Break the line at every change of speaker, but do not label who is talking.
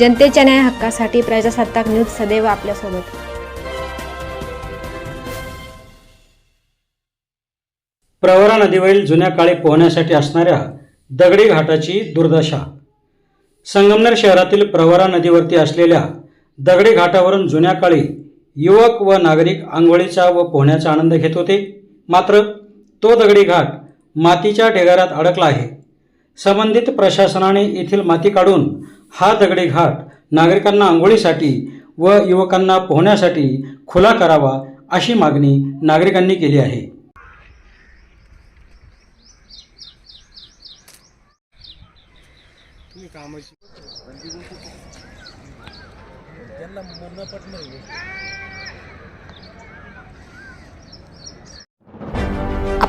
जनतेच्या न्याय हक्कासाठी प्रजासत्ताक न्यूज सदैव आपल्यासोबत.
प्रवरा नदीवरील जुन्या काळी पोहण्यासाठी असणाऱ्या दगडी घाटाची दुर्दशा. संगमनेर शहरातील प्रवरा नदीवरती असलेल्या दगडी घाटावरून जुन्या काळी युवक व नागरिक आंघोळीचा व पोहण्याचा आनंद घेत होते. मात्र तो दगडी घाट मातीच्या ढिगाऱ्यात अडकला आहे. संबंधित प्रशासनाने येथील माती काढून हा दगडी घाट नागरिकांना आंघोळीसाठी व युवकांना पोहण्यासाठी खुला करावा अशी मागणी नागरिकांनी केली आहे.